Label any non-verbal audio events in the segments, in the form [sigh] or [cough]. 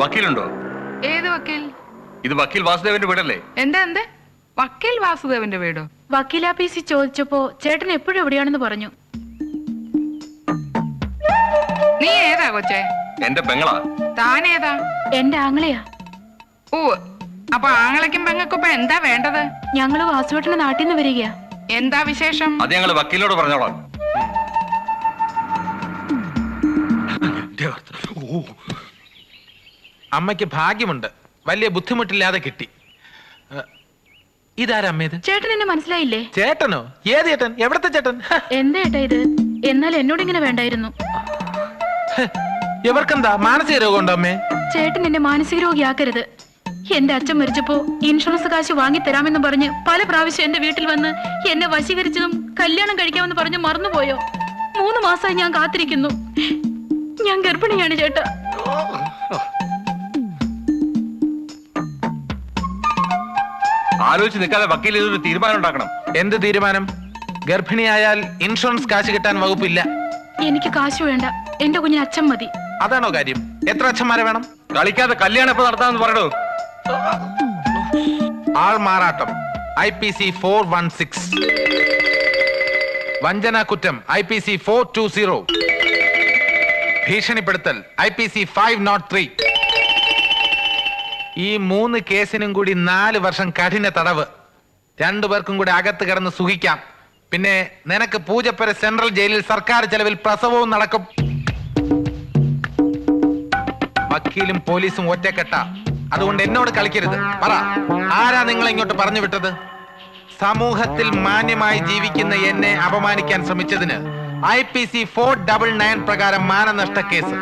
വക്കീലുണ്ടോ? ഏത് വക്കീൽ? ഇത് വക്കീൽ വാസുദേവന്റെ വീടല്ലേ? എന്താ എന്താ? വക്കീൽ വാസുദേവന്റെ വീടോ? വക്കീലാപ്പീസിൽ ചോദിച്ചപ്പോ ചേട്ടൻ എപ്പോഴും എവിടെയാണെന്ന് പറഞ്ഞു. നീ ഏതാ കൊച്ചേ? എന്റെ പെങ്ങളാ. താൻ ഏതാ? എന്റെ ആങ്ങളെയാ. ഓ അപ്പൊ ആങ്ങളയ്ക്കും പെങ്ങൾക്കും ഇപ്പൊ എന്താ വേണ്ടത്? ഞങ്ങൾ വാസുവേട്ടന്റെ നാട്ടിൽ നിന്ന് വരികയാ. എന്താ വിശേഷം? അത് ഞങ്ങൾ വക്കീലിനോട് പറഞ്ഞോളാം. അമ്മയ്ക്ക് ഭാഗ്യമുണ്ട്. വലിയ ബുദ്ധിമുട്ടില്ലാതെ കിട്ടി. ഏ, ഇതാരാ അമ്മേത്? ചേട്ടൻ എന്നെ മനസ്സിലായില്ലേ? ചേട്ടനോ? ഏത് ചേട്ടൻ? എവിടത്തെ ചേട്ടൻ? എന്താ ഏട്ടാ ഇത്? എന്നാൽ എന്നോട് ഇങ്ങനെ വേണ്ടായിരുന്നു. എവർക്കെന്താ ഇവർക്കെന്താ? മാനസിക രോഗമുണ്ടോ അമ്മേ? ചേട്ടൻ എന്നെ മാനസിക രോഗിയാക്കരുത്. എന്റെ അച്ഛൻ മരിച്ചപ്പോ ഇൻഷുറൻസ് കാശ് വാങ്ങി തരാമെന്ന് പറഞ്ഞ് പല പ്രാവശ്യം എന്റെ വീട്ടിൽ വന്ന് എന്നെ വശീകരിച്ചതും കല്യാണം കഴിക്കാമെന്ന് പറഞ്ഞ് മറന്നുപോയോ? മൂന്ന് മാസമായി ഞാൻ കാത്തിരിക്കുന്നു. ഞാൻ ഗർഭിണിയാണ് ചേട്ടാ. ആലോചിച്ച് നിൽക്കാതെ വക്കീൽ ഇതൊരു തീരുമാനം ഉണ്ടാക്കണം. എന്ത് തീരുമാനം? ഗർഭിണിയായാൽ ഇൻഷുറൻസ് കാശ് കിട്ടാൻ വകുപ്പില്ല. എനിക്ക് കാശ് വേണ്ട. എന്റെ കുഞ്ഞിന് അച്ഛൻ മതി. അതാണോ കാര്യം? എത്ര അച്ഛന്മാരെ വേണം? കളിക്കാതെ കല്യാണം എപ്പോ നടത്താമെന്ന് പറയണോ ആൾ മാറാട്ടം. I P C four one six വഞ്ചന കുറ്റം. I P C four two zero ഭീഷണിപ്പെടുത്തൽ. I P C five naught three ഈ മൂന്ന് കേസിനും കൂടി നാല് വർഷം കഠിന തടവ്. രണ്ടുപേർക്കും കൂടി അകത്ത് കിടന്ന് സുഖിക്കാം. പിന്നെ നിനക്ക് പൂജപ്പുര സെൻട്രൽ ജയിലിൽ സർക്കാർ ചെലവിൽ പ്രസവവും നടക്കും. വക്കീലും പോലീസും ഒറ്റക്കെട്ട. അതുകൊണ്ട് എന്നോട് കളിക്കരുത്. പറ ആരാ നിങ്ങളെ ഇങ്ങോട്ട് പറഞ്ഞു വിട്ടത്? സമൂഹത്തിൽ മാന്യമായി ജീവിക്കുന്ന എന്നെ അപമാനിക്കാൻ ശ്രമിച്ചതിന് I P C four double nine പ്രകാരം മാനനഷ്ട കേസ്.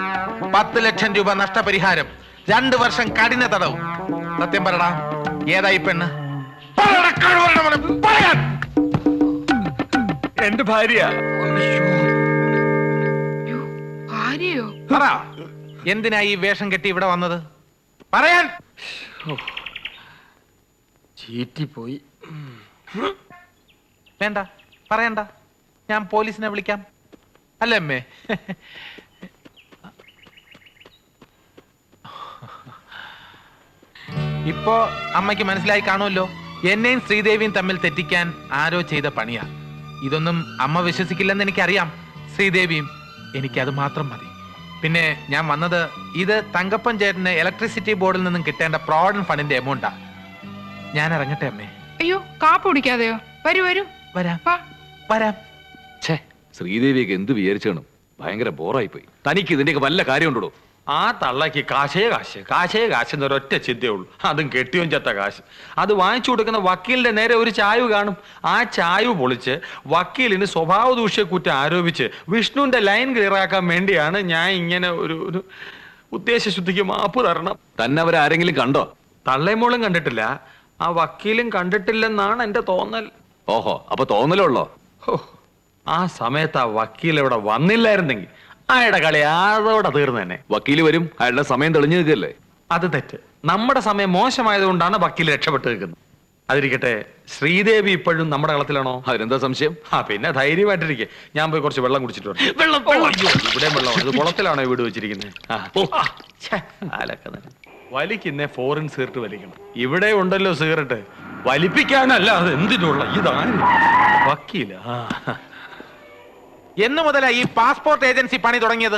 പത്ത് ലക്ഷം രൂപ നഷ്ടപരിഹാരം. രണ്ടു വർഷം കഠിന തടവും. സത്യം പറടാ ഏതായി പെണ്ണ്? പറയാൻ. എന്റെ ഭാര്യ. ഭാര്യയോ? പറ. എന്തിനാ ഈ വേഷം കെട്ടി ഇവിടെ വന്നത്? പറയാൻ. ചീറ്റിപ്പോയി. വേണ്ട പറയണ്ട. ഞാൻ പോലീസിനെ വിളിക്കാം. അല്ലേ അമ്മേ? ഇപ്പോ അമ്മയ്ക്ക് മനസ്സിലായി കാണുമല്ലോ. എന്നെയും ശ്രീദേവിയും തമ്മിൽ തെറ്റിക്കാൻ ആരോ ചെയ്ത പണിയാ. ഇതൊന്നും അമ്മ വിശ്വസിക്കില്ലെന്ന് എനിക്കറിയാം. ശ്രീദേവിയും അത് മാത്രം മതി. പിന്നെ ഞാൻ വന്നത് ഇത് തങ്കപ്പൻ ചേട്ടന് ഇലക്ട്രിസിറ്റി ബോർഡിൽ നിന്നും കിട്ടേണ്ട പ്രോവിഡന്റ് ഫണ്ടിന്റെ എമൗണ്ടാ ഞാൻ ഇറങ്ങട്ടെ അമ്മേ. അയ്യോ കാപ്പ് കുടിക്കാതെയോ? വരൂ വരൂ. വരാം. വാ. വരാം. ശ്രീദേവിയൊക്കെ എന്ത് വിചാരിച്ചു ഭയങ്കര ബോറായി പോയി തനിക്ക് ഇതിന്റെയൊക്കെ വല്ല കാര്യമുണ്ടോ ആ തള്ളയ്ക്ക് കാശേ കാശ് കാശേ കാശ് എന്നൊരൊറ്റ ചിന്തയേ ഉള്ളൂ. അതും കെട്ടിയും ചത്ത കാശ്. അത് വാങ്ങിച്ചു കൊടുക്കുന്ന വക്കീലിന്റെ നേരെ ഒരു ചായവ് കാണും. ആ ചായവ് പൊളിച്ച് വക്കീലിന് സ്വഭാവ ദൂഷ്യക്കുറ്റം ആരോപിച്ച് വിഷ്ണുവിന്റെ ലൈൻ ക്ലിയറാക്കാൻ വേണ്ടിയാണ് ഞാൻ ഇങ്ങനെ ഒരു ഒരു ഉദ്ദേശശുദ്ധിക്ക് മാപ്പ് തരണം. തന്നെ അവരാരെങ്കിലും കണ്ടോ? തള്ളേമോളും കണ്ടിട്ടില്ല. ആ വക്കീലും കണ്ടിട്ടില്ലെന്നാണ് എന്റെ തോന്നൽ. ഓഹോ അപ്പൊ തോന്നലുള്ളോ ആ സമയത്ത് ആ വക്കീൽ ഇവിടെ വന്നില്ലായിരുന്നെങ്കിൽ അയാളുടെ കളി അതോടെ തീർന്നു തന്നെ. വക്കീൽ വരും അയാളുടെ സമയം തെളിഞ്ഞു നിൽക്കല്ലേ അത് തെറ്റ്. നമ്മുടെ സമയം മോശമായതുകൊണ്ടാണ് വക്കീൽ രക്ഷപ്പെട്ട് നിൽക്കുന്നത്. അതിരിക്കട്ടെ ശ്രീദേവി ഇപ്പോഴും നമ്മുടെ കളത്തിലാണോ? അതിനെന്താ സംശയം? ആ പിന്നെ ധൈര്യമായിട്ടിരിക്കെ. ഞാൻ പോയി കുറച്ച് വെള്ളം കുടിച്ചിട്ട് വരാം വെള്ളം വെള്ളം. ഇത് കുളത്തിലാണോ വീട് വെച്ചിരിക്കുന്നത്? വലിക്കുന്നേ ഫോറിൻ സിഗരറ്റ് വലിക്കണം. ഇവിടെ ഉണ്ടല്ലോ സിഗരറ്റ്. വലിപ്പിക്കാനല്ല അത് എന്തിനുള്ള ഇതാണ്. വക്കീല ആ. എന്ന് മുതലാ ഈ പാസ്പോർട്ട് ഏജൻസി പണി തുടങ്ങിയത്?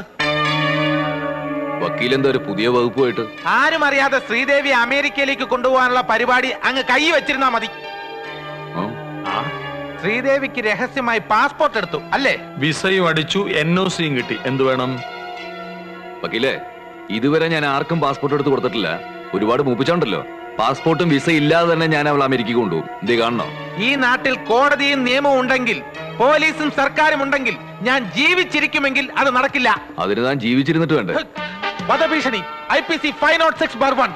വക്കീലെന്താ ഒരു പുതിയ വകുപ്പുമായിട്ട്. ആരും അറിയാതെ ശ്രീദേവി അമേരിക്കയിലേക്ക് കൊണ്ടുപോകാനുള്ള പരിപാടി അങ്ങ് കൈ വെച്ചിരുന്നാ മതി. ശ്രീദേവിക്ക് രഹസ്യമായി പാസ്പോർട്ട് എടുത്തു അല്ലേ? വിസയും അടിച്ചു എൻ ഒ സിയും കിട്ടി. എന്ത് വേണം? വക്കീലേ ഇതുവരെ ഞാൻ ആർക്കും പാസ്പോർട്ട് എടുത്ത് കൊടുത്തിട്ടില്ല. ഒരുപാട് മൂപ്പിച്ചോണ്ടല്ലോ. പാസ്പോർട്ടും വിസ ഇല്ലാതെ തന്നെ ഞാൻ അവൾ അമേരിക്കക്ക് കൊണ്ടുപോകും. കാണണോ? ഈ നാട്ടിൽ കോടതിയും നിയമവും ഉണ്ടെങ്കിൽ പോലീസും സർക്കാരും ഉണ്ടെങ്കിൽ ഞാൻ ജീവിച്ചിരിക്കുമെങ്കിൽ അത് നടക്കില്ല. അതിന് താൻ ജീവിച്ചിരുന്നിട്ട് വേണ്ടേ? വധഭീഷണി I P C five naught six bar one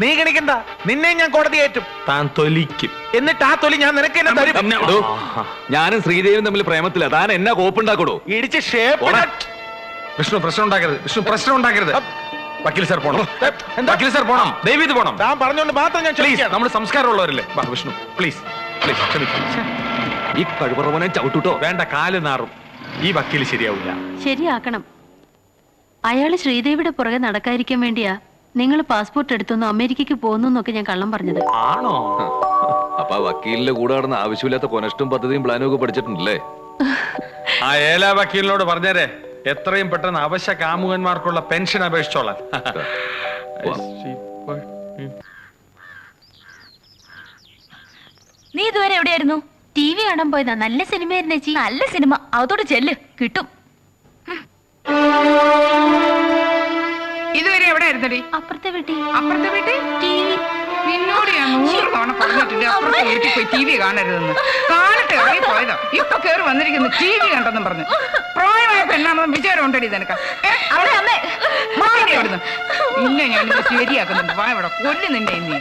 നീ ഗണിക്കണ്ട നിന്നെ ഞാൻ കോടതി ഏറ്റും. താൻ തൊലിക്കും. എന്നിട്ട് ആ തൊലി ഞാൻ നിനക്ക് എന്നെ തരും. എടോ, ഞാനും ശ്രീദേവിയും തമ്മിൽ പ്രേമത്തില്ല താൻ എന്നാ കോപ്പുണ്ടാക്കൂടോ? ഇടിച്ച് ഷേപ്പ് പോടാ. വിഷ്ണു പ്രശ്നം ഉണ്ടാക്കരുത്. വിഷ്ണു പ്രശ്നം ഉണ്ടാക്കരുത്. വക്കീൽ സാർ പോണം. എന്താ? വക്കീൽ സാർ പോണം. ദൈവീത് പോണം. താൻ പറഞ്ഞുകൊണ്ട് മാത്രം ഞാൻ പ്ലീസ്. നമ്മൾ സംസ്കാരമുള്ളവരല്ലേ? വാ വിഷ്ണു പ്ലീസ്. പ്ലീസ് ക്ഷമിക്കും ഈ കഴിവറവനെ ചവിട്ടുട്ടോ. വേണ്ട കാൽ നാറും. ഈ വക്കീൽ ശരിയാവില്ല ശരിയാക്കണം. അയാൾ ശ്രീദേവിയുടെ പുറകെ നടക്കാതിരിക്കാൻ വേണ്ടിയാ നിങ്ങൾ പാസ്പോർട്ട് എടുത്തൊന്ന് അമേരിക്കക്ക് പോകുന്നു എന്നൊക്കെ ഞാൻ കള്ളം പറഞ്ഞത്. ആണോ? അപ്പൊ വക്കീലിന്റെ കൂടെ നടന്ന ആവശ്യമില്ലാത്ത കൊനഷ്ടും പദ്ധതിയും പ്ലാനും ഒക്കെ പഠിച്ചിട്ടുണ്ടല്ലേ? ആ ഏലാ വക്കീലിനോട് പറഞ്ഞേരെ എത്രയും പെട്ടെന്ന് അവശ്യ കാമുകന്മാർക്കുള്ള പെൻഷൻ അപേക്ഷിച്ചോളാൻ. നീ ഇതുവരെ എവിടെയായിരുന്നു? ടി വി കാണാൻ പോയതാ. നല്ല സിനിമയായിരുന്നു നല്ല സിനിമ. അതോട് ചെല്ല്. കിട്ടും. ഇതുവരെ എവിടെ ആയിരുന്നടി അപ്പുറത്തെ വീട്ടിൽ. അപ്പുറത്തെ വീട്ടിൽ? T V. നിന്നോട് ഞാൻ നൂറ് തവണ പറഞ്ഞിട്ടുണ്ട് അപ്പുറത്തെ വീട്ടിൽ പോയി ടി വി കാണരുതെന്ന്. കാലത്ത് ഇറങ്ങി പോയതാ. ഇപ്പൊ കേറി വന്നിരിക്കുന്നു ടി വി കണ്ടെന്നും പറഞ്ഞു. പ്രായമായ പെണ്ണാണെന്നും വിചാരം ഉണ്ടടി നിനക്ക്. ഇന്നെ ഞാൻ ശരിയാക്കുന്നുണ്ട്. വാ ഇവിടെ കൊല്ലു നിന്നെ ഇനി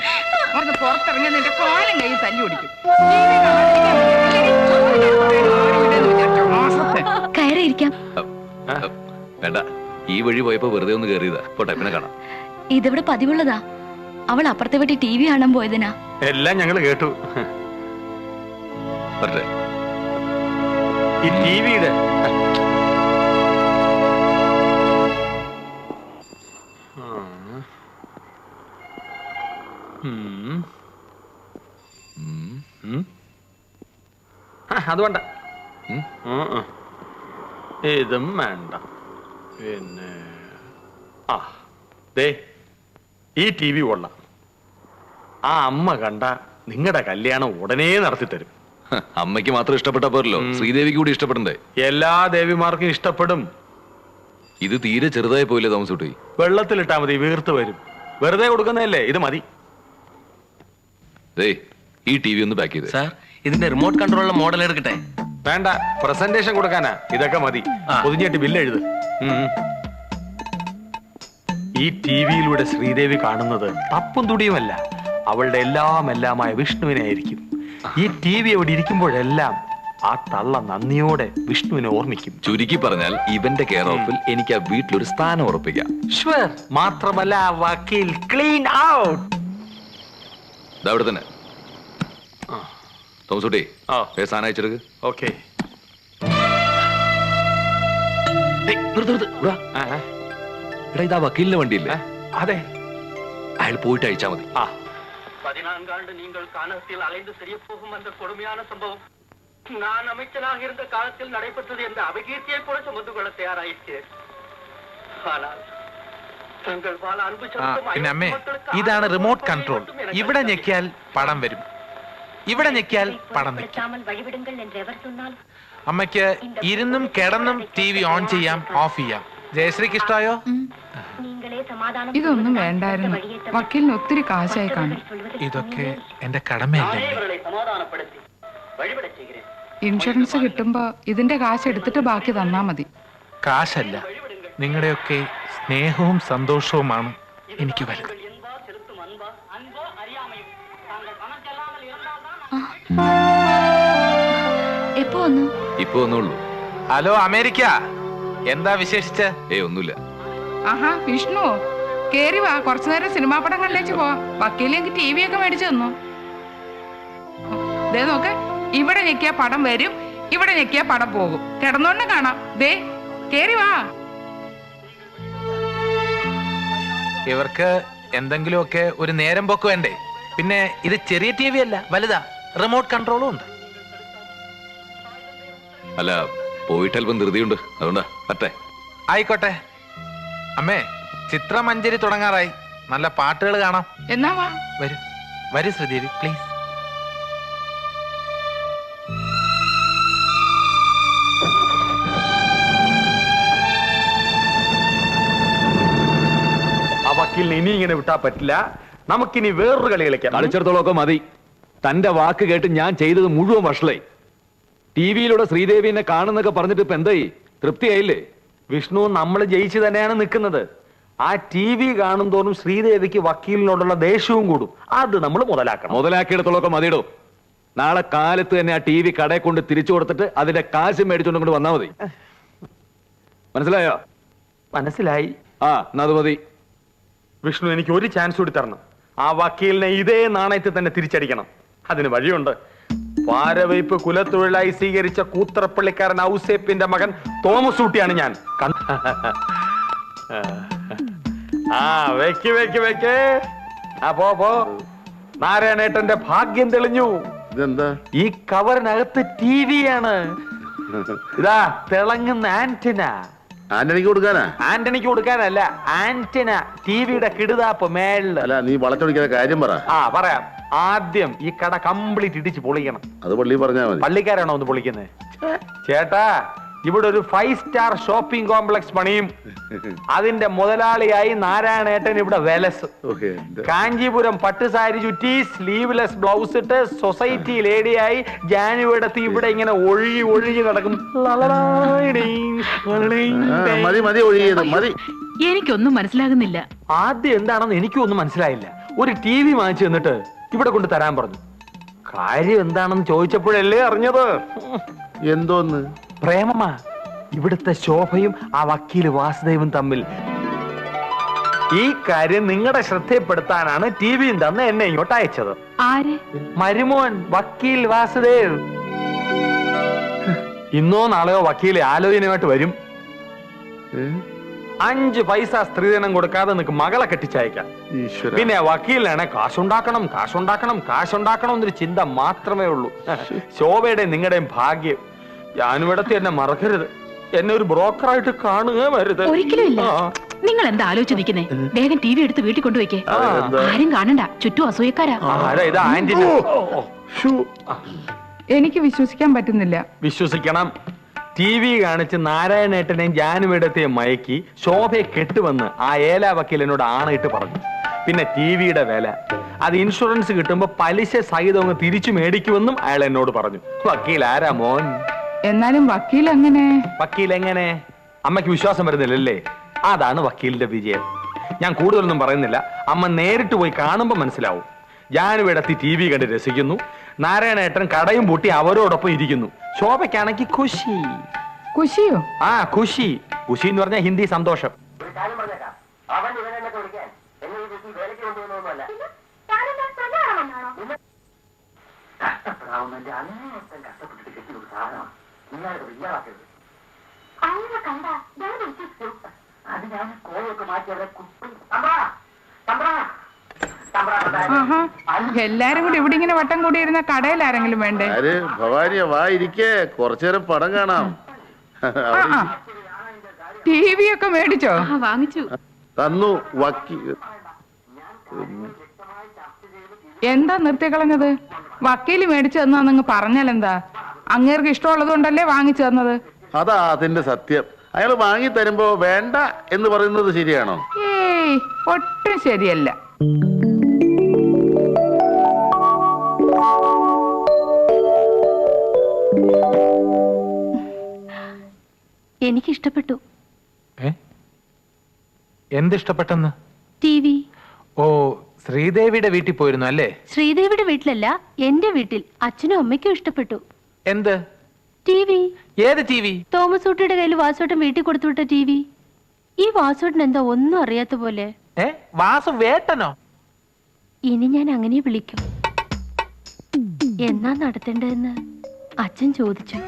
ഒന്ന് പുറത്തിറങ്ങി നിന്റെ കാലും കൈ തല്ലി ഓടിക്കും. കയറിയിരിക്കാം. വേണ്ട. ഈ വഴി പോയപ്പോ വെറുതെ ഒന്ന് കയറിയതാ പോട്ടെ പിന്നെ കാണാം. ഇതിവിടെ പതിവുള്ളതാ. അവൾ അപ്പുറത്തെ വീട്ടിൽ ടി വി കാണാൻ പോയതിനാ. എല്ലാം ഞങ്ങൾ കേട്ടു. ഈ ടി വിയുടെ അത് വേണ്ട. ഇതും വേണ്ട. പിന്നെ ആ ദേ ഈ ടി വി കൊള്ളാം. ആ അമ്മ കണ്ട നിങ്ങളുടെ കല്യാണം ഉടനെ നടത്തി തരും. അമ്മയ്ക്ക് മാത്രം ഇഷ്ടപ്പെട്ട പോരല്ലോ. ശ്രീദേവിക്ക് കൂടി ഇഷ്ടപ്പെടണ്ടേ? എല്ലാ ദേവിമാർക്കും ഇഷ്ടപ്പെടും. ഇത് തീരെ ചെറുതായി പോയില്ലേ തോമസുട്ടി? വെള്ളത്തിലിട്ടാ മതി വീർത്ത് വരും. വെറുതെ കൊടുക്കുന്നതല്ലേ ഇത് മതി. ദേ ഈ ടി വി ഒന്ന് പാക്ക് ചെയ്ത്. സാർ ഇതിന്റെ റിമോട്ട് കൺട്രോളുള്ള മോഡൽ എടുക്കട്ടെ? വേണ്ട പ്രസന്റേഷൻ കൊടുക്കാനാ. ഇതൊക്കെ മതി. പൊതിഞ്ഞിട്ട് ബില്ല് എഴുത്. ഈ ടി വിയിലൂടെ ശ്രീദേവി കാണുന്നത് തപ്പും തുടിയുമല്ല. അവളുടെ എല്ലാം എല്ലാമായ വിഷ്ണുവിനെ ആയിരിക്കും. ഈ ടി വി അവിടെ ഇരിക്കുമ്പോഴെല്ലാം ആ തള്ള നന്ദിയോടെ വിഷ്ണുവിനെ ഓർമ്മിക്കും. ചുരുക്കി പറഞ്ഞാൽ ഇവന്റെ കെയർ ഓഫിൽ എനിക്ക് ആ വീട്ടിലൊരു സ്ഥാനം ഉറപ്പിക്കാം. ഷ്വർ മാത്രമല്ല വക്കീൽ ക്ലീൻ ഔട്ട്. അവിടെ തന്നെ. തോമസ് കുട്ടി ആ. ഏ സ്ഥാനം അയച്ചെടുക്ക് ഓക്കെ ഡേയ്, നിർത്ത്, നിർത്ത്. ഇവിടെ വാ. എടാ ഇതാ വക്കീലിന്റെ വണ്ടിയില്ലേ അതെ അയാൾ പോയിട്ട് അയച്ചാ മതി ആ பதினான்காண்டு நீங்கள் கானகத்தில் அலைந்து தெரிய போகும் அந்த கொடுமையான சம்பவம் நான் அமைச்சனாக இருந்த காலத்தில் நடைபெற்றது என்ற அபகீர்த்தியை கூட சுமந்து கொள்ள தயாராயிற்று ஆனால் தங்கள் பால அன்பு ആ செலுத்தும் പിന്നെ അമ്മേ அயோத்தி மக்களுக்கு ഇതാണ് ஆதரவு റിമോട്ട് கொடுக்க കൺട്രോൾ வேண்டும் என ഇവിടെ கருதுகிறேன். ഞെക്കിയാൽ പടം വരും ഇവിടെ ഞെക്കിയാൽ പടം അമ്മയ്ക്ക് ഇരുന്നും കിടന്നും ടി വി ഓൺ ചെയ്യാം ഓഫ് ചെയ്യാം. ജയശ്രീക്ക് ഇഷ്ടമായോ ഇതൊന്നും വേണ്ടായിരുന്നു. വക്കീലിന് ഒത്തിരി കാശായി കാണും. ഇതൊക്കെ എന്റെ കടമയല്ലേ? ഇൻഷുറൻസ് കിട്ടുമ്പോ ഇതിന്റെ കാശ് എടുത്തിട്ട് ബാക്കി തന്നാ മതി. കാശല്ല. നിങ്ങളുടെയൊക്കെ സ്നേഹവും സന്തോഷവുമാണ് എനിക്ക് വലുത്. அன்பா அன்போ அறியாமையும் தாங்கள் பணம் செல்லாமல் இருந்தால்தான் എപ്പോ വന്നു ഇപ്പൊ ഒന്നുള്ളൂ ഹലോ അമേരിക്ക എന്താ വിശേഷിച്ച് ഏ ഒന്നുമില്ല ആഹാ വിഷ്ണു കേറി വാ കുറച്ചു നേരം സിനിമാ പടം കണ്ടേച്ച് പോവാം വക്കീലെങ്കിൽ ടി വി ഒക്കെ മേടിച്ചു തന്നു ദേ നോക്ക് ഇവിടെ ഞെക്കിയ പടം വരും ഇവിടെ ഞെക്കിയ പടം പോകും കിടന്നോണ്ട് കാണാം ദേ കേറി വാ ഇവർക്ക് എന്തെങ്കിലുമൊക്കെ ഒരു നേരം പോക്ക് വേണ്ടേ? പിന്നെ ഇത് ചെറിയ ടി വി അല്ല വലുതാ. റിമോട്ട് കൺട്രോളും ഉണ്ട്. അല്ല പോയിട്ട് അല്പം ധൃതിയുണ്ട്. അതുകൊണ്ടാ പറ്റേ ആയിക്കോട്ടെ. അമ്മേ ചിത്രമഞ്ചരി തുടങ്ങാറായി. നല്ല പാട്ടുകൾ കാണാം. എന്നാ വാ. വരൂ. വരൂ ശ്രീദേവി പ്ലീസ് വക്കീലിനെ ഇനി ഇങ്ങനെ വിട്ടാ പറ്റില്ല. നമുക്കിനി വേറൊരു കളി കളിക്കാം. കളിച്ചിടത്തോളമൊക്കെ മതി. തന്റെ വാക്ക് കേട്ട് ഞാൻ ചെയ്തത് മുഴുവൻ വഷളായി. ടി വിയിലൂടെ ശ്രീദേവിനെ കാണുന്നൊക്കെ പറഞ്ഞിട്ട് ഇപ്പൊ എന്തായി? തൃപ്തിയായില്ലേ? വിഷ്ണു നമ്മൾ ജയിച്ചു തന്നെയാണ് നിൽക്കുന്നത്. ആ ടി വി കാണും തോറും ശ്രീദേവിക്ക് വക്കീലിനോടുള്ള ദേഷ്യവും കൂടും. അത് നമ്മൾ മുതലാക്കണം. മുതലാക്കിയിടത്തോളമൊക്കെ മതിയിടോ. നാളെ കാലത്ത് തന്നെ ആ ടി വി കടയിൽ കൊണ്ട് തിരിച്ചു കൊടുത്തിട്ട് അതിന്റെ കാശ് മേടിച്ചോണ്ട് കൊണ്ട് വന്നാ മതി. മനസ്സിലായോ? മനസ്സിലായി. ആ എന്നാ അത് മതി. വിഷ്ണു എനിക്ക് ഒരു ചാൻസ് കൂടി തരണം. ആ വക്കീലിനെ ഇതേ നാണയത്തിൽ തന്നെ തിരിച്ചടിക്കണം. അതിന് വഴിയുണ്ട്. പാരവയ്പ് കുലത്തൊഴിലായി സ്വീകരിച്ച കൂത്തറപ്പള്ളിക്കാരൻ ഔസേപ്പിന്റെ മകൻ തോമസ് ഊട്ടിയാണ് ഞാൻ. ആ വെക്ക് വെക്ക് വെക്ക്. ആ പോ പോ. നാരായണേട്ടന്റെ ഭാഗ്യം തെളിഞ്ഞു. ഇതെന്താ? ഈ കവറിനകത്ത് ടി വി ആണ്. ഇതാ തിളങ്ങുന്ന ആന്റിന. ആന്റണിക്ക് കൊടുക്കാനാ? ആന്റണിക്ക് കൊടുക്കാനല്ല ആന്റിന ടിവിയുടെ കിടുതാപ്പ് മേളിൽ. അല്ല നീ വളച്ചൊടിക്കുന്ന കാര്യം പറ. ആ പറയാം. ആദ്യം ഈ കട കംപ്ലീറ്റ് ഇടിച്ച് പൊളിക്കണം. അത് പള്ളി പറഞ്ഞാ മതി. പള്ളിക്കാരാണോ ഒന്ന് പൊളിക്കുന്നത് ചേട്ടാ ഇവിടെ ഒരു ഫൈവ് സ്റ്റാർ ഷോപ്പിംഗ് കോംപ്ലക്സ് പണിയും. അതിന്റെ മുതലാളിയായി നാരായണേട്ടൻ ഇവിടെ വെലസ്. ഓക്കെ കാഞ്ചീപുരം പട്ട് സാരി ചുറ്റി സ്ലീവ്ലെസ് ബ്ലൗസ് ഇട്ട് സൊസൈറ്റി ലേഡിയായി ജാനുവടത്തി ഇവിടെ ഇങ്ങനെ ഒഴുകി ഒഴുകി നടക്കും എനിക്കൊന്നും മനസ്സിലാകുന്നില്ല. ആദ്യം എന്താണെന്ന് എനിക്കും ഒന്നും മനസ്സിലായില്ല. ഒരു ടി വി വാങ്ങിച്ചു തന്നിട്ട് ഇവിടെ കൊണ്ട് തരാൻ പറഞ്ഞു. കാര്യം എന്താണെന്ന് ചോദിച്ചപ്പോഴല്ലേ അറിഞ്ഞത്? എന്തോന്ന്? പ്രേമമാ. ഇവിടുത്തെ ശോഭയും ആ വക്കീൽ വാസുദേവും തമ്മിൽ. ഈ കാര്യം നിങ്ങളുടെ ശ്രദ്ധയപ്പെടുത്താനാണ് ടി വിയും തന്ന് എന്നെ ഇങ്ങോട്ട് അയച്ചത്. ആര്? മരുമോൻ വക്കീൽ വാസുദേവ്. ഇന്നോ നാളെയോ വക്കീൽ ആലോചനയുമായിട്ട് വരും. അഞ്ചു പൈസ സ്ത്രീധനം കൊടുക്കാതെ നിനക്ക് മകളെ കെട്ടിച്ചയക്കാം. ഈശ്വര. പിന്നെ വക്കീലിനാണെ കാശുണ്ടാക്കണം കാശുണ്ടാക്കണം കാശുണ്ടാക്കണം എന്നൊരു ചിന്ത മാത്രമേ ഉള്ളൂ. ശോഭയുടെ നിങ്ങളുടെയും ഭാഗ്യം. ഞാനിവിടത്തെ എന്നെ മറക്കരുത്. എന്നെ ഒരു ബ്രോക്കറായിട്ട് കാണുക വരുത് ഒരിക്കലും ഇല്ല. നിങ്ങൾ എന്താ ആലോചിച്ച് നിൽക്കുന്നേ? വേഗം ടി വി എടുത്ത് വീട്ടിൽ കൊണ്ടുവയ്ക്കേ? ആരും കാണണ്ട. ചുറ്റും അസൂയക്കാരാ. എനിക്ക് വിശ്വസിക്കാൻ പറ്റുന്നില്ല. വിശ്വസിക്കണം. ടി വി കാണിച്ച് നാരായണേട്ടനെയും ജാനുവേടത്തെയും മയക്കി ശോഭയെ കെട്ടുവന്ന് ആ ഏലാ വക്കീലിനോട് ആണയിട്ട് പറഞ്ഞു. പിന്നെ ടി വിയുടെ വില. അത് ഇൻഷുറൻസ് കിട്ടുമ്പോ പലിശ സഹിതം അങ്ങ് തിരിച്ചു മേടിക്കുമെന്നും അയാൾ എന്നോട് പറഞ്ഞു. വക്കീൽ ആരാ മോൻ? എന്നാലും വക്കീൽ എങ്ങനെ? വക്കീൽ എങ്ങനെ? അമ്മയ്ക്ക് വിശ്വാസം വരുന്നില്ലല്ലേ? അതാണ് വക്കീലിന്റെ വിജയം. ഞാൻ കൂടുതലൊന്നും പറയുന്നില്ല. അമ്മ നേരിട്ട് പോയി കാണുമ്പോൾ മനസ്സിലാവും. ജാനുവിടത്തി ടി വി കണ്ട് രസിക്കുന്നു. നാരായണേട്ടൻ കടയും പൂട്ടി അവരോടൊപ്പം ഇരിക്കുന്നു. ശോഭയ്ക്കാണെങ്കിൽ ഖുഷി ഖുഷിയോ ആ ഖുഷി ഖുഷി എന്ന് പറഞ്ഞാൽ ഹിന്ദി സന്തോഷം. അങ്ങേയറ്റം കഷ്ടപ്പെട്ടിട്ട് കെട്ടിയൊരു സാധനമാണ്. നിങ്ങളത് ഇല്ലാതാക്കരുത് അത് ഞാൻ കോഴൊക്കെ മാറ്റി അവിടെ കുപ്പി തമ്പ്രാ, തമ്പ്രാ, തമ്പ്രാ, ആഹാ എല്ലാരും കൂടി ഇവിടെ ഇങ്ങനെ വട്ടം കൂടിയിരുന്ന കടയിൽ ആരെങ്കിലും വേണ്ടേ? ആര്? ഭവാനിയ വാ ഇരിക്കേ. കുറച്ചേരം പടം കാണാം. ടി വി ഒക്കെ മേടിച്ചോ? ആ വാങ്ങിച്ചു. തന്നു വക്കി. എന്താ നിർത്തിക്കളഞ്ഞത് വക്കീൽ മേടിച്ചു തന്നാന്നങ്ങ് പറഞ്ഞാലെന്താ? അങ്ങേർക്ക് ഇഷ്ടമുള്ളത് കൊണ്ടല്ലേ വാങ്ങിച്ചു തന്നത്? അതാ അതിന്റെ സത്യം. അയാൾ വാങ്ങി തരുമ്പോ വേണ്ട എന്ന് പറയുന്നത് ശരിയാണോ? ഏയ് ഒട്ടും ശരിയല്ല. എനിക്ക് ഇഷ്ടപ്പെട്ടു ഏ? എന്തിഷ്ടപ്പെട്ടെന്ന്? T V. ഓ ശ്രീദേവിയുടെ വീട്ടിൽ പോയിരുന്നു അല്ലേ? ശ്രീദേവിയുടെ വീട്ടിലല്ല എന്റെ വീട്ടിൽ. അച്ഛനും അമ്മയ്ക്കും ഇഷ്ടപ്പെട്ടു. എന്ത്? T V. ഏത് ടി വി? തോമസ് ഊട്ടിയുടെ കയ്യിൽ വാസോട്ടൻ വീട്ടിൽ കൊടുത്തുവിട്ട ടി വി. ഈ വാസോട്ടൻ എന്താ ഒന്നും അറിയാത്ത പോലെ. ഏ? വാസു വേട്ടനോ ഇനി ഞാൻ അങ്ങനെ വിളിക്കും. എന്നാ നടത്തേണ്ടതെന്ന് അച്ഛൻ ചോദിച്ചു.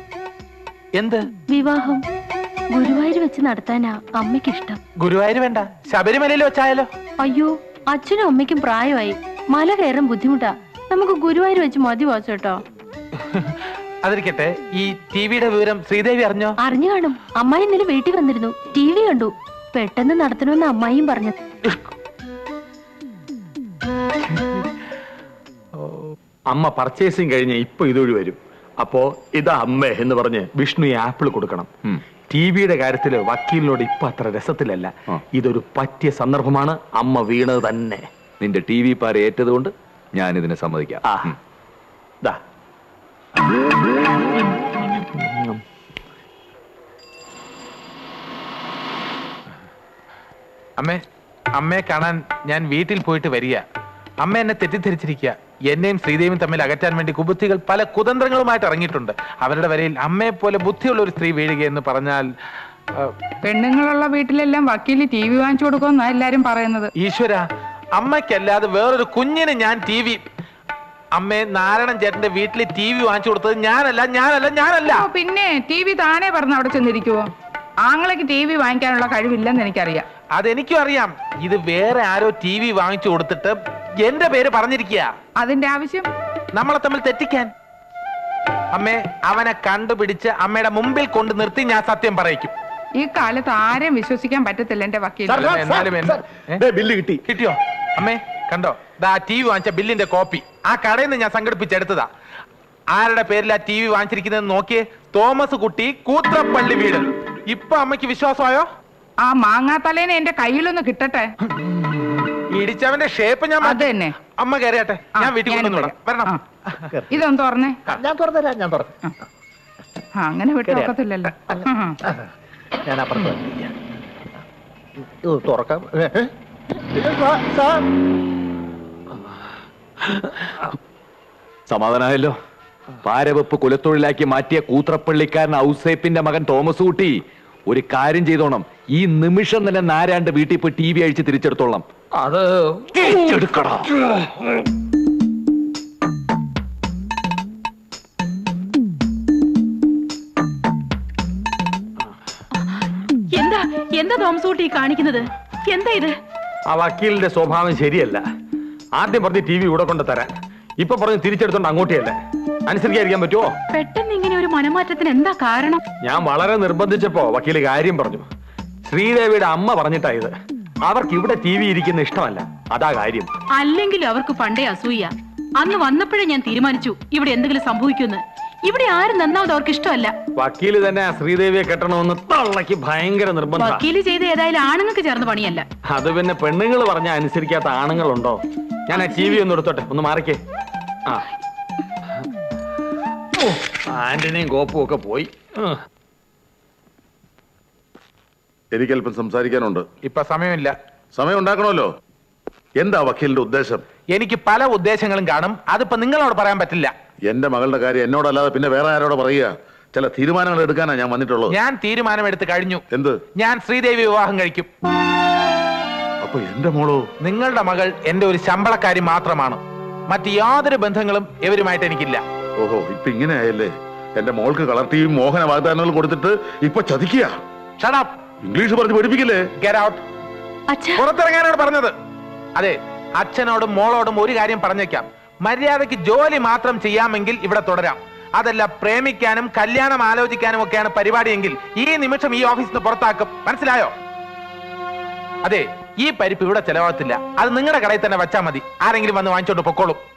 എന്ത്? വിവാഹം. ഗുരുവായൂർ വെച്ച് നടത്താനാ അമ്മയ്ക്ക് ഇഷ്ടം ഗുരുവായൂർ വേണ്ട. ശബരിമലയിൽ വെച്ചായാലോ? അയ്യോ അച്ഛനും അമ്മയ്ക്കും പ്രായമായി. മല കയറും ബുദ്ധിമുട്ടാ. നമുക്ക് ഗുരുവായൂർ വെച്ച് മതി വാസോട്ടോ [laughs] അതിരിക്കട്ടെ ഈ ടിവിയുടെ വിവരം ശ്രീദേവി അറിഞ്ഞോ? അറിഞ്ഞു കാണും. അമ്മായി ഇന്നലെ വീട്ടിൽ വന്നിരുന്നു. ടി വി കണ്ടു. പെട്ടെന്ന് നടത്തണമെന്ന് അമ്മായിയും പറഞ്ഞു. അമ്മ പർച്ചേസിങ് കഴിഞ്ഞ് ഇപ്പൊ ഇതുവഴി വരും. അപ്പോ ഇതാ അമ്മ എന്ന് പറഞ്ഞ് വിഷ്ണു ഈ ആപ്പിൾ കൊടുക്കണം. ടിവിയുടെ ടി വിയുടെ കാര്യത്തിൽ വക്കീലിനോട് ഇപ്പൊ അത്ര രസത്തിലല്ല. ഇതൊരു പറ്റിയ സന്ദർഭമാണ്. അമ്മ വീണത് തന്നെ. നിന്റെ ടി വി പാര ഏറ്റതുകൊണ്ട് ഞാൻ ഇതിനെ സമ്മതിക്കാം. ദാ. അമ്മേ അമ്മയെ കാണാൻ ഞാൻ വീട്ടിൽ പോയിട്ട് വരിക. അമ്മ എന്നെ തെറ്റിദ്ധരിച്ചിരിക്കുക. എന്നെയും ശ്രീദേവിയും തമ്മിൽ അകറ്റാൻ വേണ്ടി കുബുദ്ധികൾ പല കുതന്ത്രങ്ങളുമായിട്ട് ഇറങ്ങിയിട്ടുണ്ട്. അവരുടെ വരയിൽ അമ്മയെ പോലെ ബുദ്ധിയുള്ള ഒരു സ്ത്രീ വീഴുക എന്ന് പറഞ്ഞാൽ പെണ്ണുങ്ങളുള്ള വീട്ടിലെല്ലാം വക്കീൽ ടി വി വാങ്ങിച്ചു കൊടുക്കുമെന്നാണ് എല്ലാരും പറയുന്നത്. ഈശ്വര അമ്മയ്ക്കല്ലാതെ വേറൊരു കുഞ്ഞിന് ഞാൻ ടി വി അമ്മയെ നാരായണൻ ചേട്ടന്റെ വീട്ടിൽ ടി വി വാങ്ങിച്ചു കൊടുത്തത് ഞാനല്ല ഞാനല്ല ഞാനല്ല. ഓ പിന്നെ ടി വി താനേ പറഞ്ഞ് അവിടെ ചെന്നിരിക്കുവോ? ആങ്ങളയ്ക്ക് ടി വി വാങ്ങിക്കാനുള്ള കഴിവില്ലെന്ന് എനിക്കറിയാം. അതെനിക്കും അറിയാം. ഇത് വേറെ ആരോ ടി വി വാങ്ങിച്ചു കൊടുത്തിട്ട് എന്റെ പേര് പറഞ്ഞിരിക്കുക. അതിന്റെ ആവശ്യം? നമ്മളെ തമ്മിൽ തെറ്റിക്കാൻ. അമ്മേ അവനെ കണ്ടുപിടിച്ച് അമ്മയുടെ മുമ്പിൽ കൊണ്ട് നിർത്തി ഞാൻ സത്യം പറയിക്കും. ഈ കാലത്ത് ആരെയും വിശ്വസിക്കാൻ പറ്റത്തില്ല എന്റെ വക്കീൽ. സാർ, സാർ, എന്നാലും എന്നെ- ഏ? ബില്ല് കിട്ടി. കിട്ടിയോ? അമ്മേ കണ്ടോ? ദാ ടി വി വാങ്ങിച്ച ബില്ലിന്റെ കോപ്പി. ആ കടയിൽ നിന്ന് ഞാൻ സംഘടിപ്പിച്ചെടുത്തതാ. ആരുടെ പേരിൽ ആ ടി വി വാങ്ങിച്ചിരിക്കുന്നത് നോക്കിയേ? തോമസ് കുട്ടി കൂത്രപ്പള്ളി വീട് ഇപ്പൊ അമ്മയ്ക്ക് വിശ്വാസമായോ? ആ മാങ്ങാത്തലേനെ എന്റെ കയ്യിലൊന്ന് കിട്ടട്ടെ. ഇടിച്ചവന്റെ ഷേപ്പ് ഞാൻ അത് തന്നെ അമ്മ കയറിയാട്ടെ ഞാൻ വീട്ടിൽ കൊണ്ടുവന്നു വരണം. ഇതൊന്ന് തുറന്നേ ഞാൻ തുറന്നുതരാം ഞാൻ തുറന്നു അങ്ങനെ വീട്ടിലൊക്കത്തില്ലല്ലോ ഞാൻ അപ്പുറത്ത് തുറക്കാം. സമാധാനമായല്ലോ പാരവെപ്പ് കുലത്തൊഴിലാക്കി മാറ്റിയ കൂത്രപ്പള്ളിക്കാരൻ ഔസേപ്പിന്റെ മകൻ തോമസ് കുട്ടി ഒരു കാര്യം ചെയ്തോണം. ഈ നിമിഷം തന്നെ നാരാണ്ട് വീട്ടിൽ പോയി ടി വി അഴിച്ച് തിരിച്ചെടുത്തോളാം. അത് എന്താ എന്താ തോമസ് കുട്ടി കാണിക്കുന്നത്? എന്താ ഇത്? ആ വക്കീലിന്റെ സ്വഭാവം ശരിയല്ല. ആദ്യം പറഞ്ഞ് ടി വി ഇവിടെ കൊണ്ട് തരാൻ ഇപ്പൊ പറഞ്ഞ് തിരിച്ചെടുത്തോണ്ട് അങ്ങോട്ടേ അനുസരിക്കാതിരിക്കാൻ പറ്റുമോ പെട്ടെന്ന് ഇങ്ങനെ ഒരു മനമാറ്റത്തിന് എന്താ കാരണം? ഞാൻ വളരെ നിർബന്ധിച്ചപ്പോ വക്കീൽ കാര്യം പറഞ്ഞു. ശ്രീദേവിയുടെ അമ്മ പറഞ്ഞിട്ടാ ഇത്. അവർക്ക് ഇവിടെ ടി വി ഇരിക്കുന്ന ഇഷ്ടമല്ല. അതാ കാര്യം. അല്ലെങ്കിൽ അവർക്ക് പണ്ടേ അസൂയ. അന്ന് വന്നപ്പോഴേ ഞാൻ തീരുമാനിച്ചു ഇവിടെ എന്തെങ്കിലും സംഭവിക്കുമെന്ന്. ഇവിടെ ആരും നന്നാവത് അവർക്ക് ഇഷ്ടമല്ല. വക്കീൽ തന്നെ ആ ശ്രീദേവിയെ കെട്ടണമെന്ന് തള്ളക്ക് ഭയങ്കര നിർബന്ധം വക്കീൽ ചെയ്ത ഏതായാലും ആണുങ്ങൾക്ക് ചേർന്ന പണിയല്ല. അത് പിന്നെ പെണ്ണുങ്ങൾ പറഞ്ഞ അനുസരിക്കാത്ത ആണുങ്ങളുണ്ടോ? ഞാൻ ആ ടി വി ഒന്ന് എടുത്തോട്ടെ. ഒന്ന് മാറിക്കേ. ആ. ആന്റണിയും കോപ്പും ഒക്കെ പോയി. എനിക്കല്പം സംസാരിക്കാനുണ്ട്. ഇപ്പൊ സമയമില്ല. സമയം ഉണ്ടാക്കണമല്ലോ. എന്താ വക്കീലിന്റെ ഉദ്ദേശം? എനിക്ക് പല ഉദ്ദേശങ്ങളും കാണും. അതിപ്പോ നിങ്ങളോട് പറയാൻ പറ്റില്ല. എന്റെ മകളുടെ കാര്യം എന്നോടല്ലാതെ പിന്നെ വേറെ ആരോട് പറയുക? ചില തീരുമാനങ്ങൾ എടുക്കാനാ ഞാൻ വന്നിട്ടുള്ളത്. ഞാൻ തീരുമാനം എടുത്ത് കഴിഞ്ഞു. എന്ത്? ഞാൻ ശ്രീദേവി വിവാഹം കഴിക്കും. അപ്പൊ എന്റെ മോളോ? നിങ്ങളുടെ മകൾ എന്റെ ഒരു ശമ്പളക്കാരി മാത്രമാണ്. മറ്റ് യാതൊരു ബന്ധങ്ങളും ഇവരുമായിട്ട് എനിക്കില്ല. ഓഹോ ഇപ്പൊ ഇങ്ങനെ ആയല്ലേ? എന്റെ മോൾക്ക് കളർ ടിവിയും മോഹന വാഗ്ദാനങ്ങൾ കൊടുത്തിട്ട് ഇപ്പൊ ചതിക്കുക. ഇംഗ്ലീഷ് പറഞ്ഞ് പഠിപ്പിക്കില്ലേ? പുറത്തിറങ്ങാനാണ് പറഞ്ഞത്. അതെ അച്ഛനോടും മോളോടും ഒരു കാര്യം പറഞ്ഞേക്കാം. മര്യാദയ്ക്ക് ജോലി മാത്രം ചെയ്യാമെങ്കിൽ ഇവിടെ തുടരാം. അതല്ല പ്രേമിക്കാനും കല്യാണം ആലോചിക്കാനും ഒക്കെയാണ് പരിപാടിയെങ്കിൽ ഈ നിമിഷം ഈ ഓഫീസിൽ നിന്ന് പുറത്താക്കും. മനസ്സിലായോ? അതെ ഈ പരിപ്പ് ഇവിടെ ചെലവാകത്തില്ല. അത് നിങ്ങളുടെ കടയിൽ തന്നെ വെച്ചാൽ മതി. ആരെങ്കിലും വന്ന് വാങ്ങിച്ചോണ്ട് പൊക്കോളും.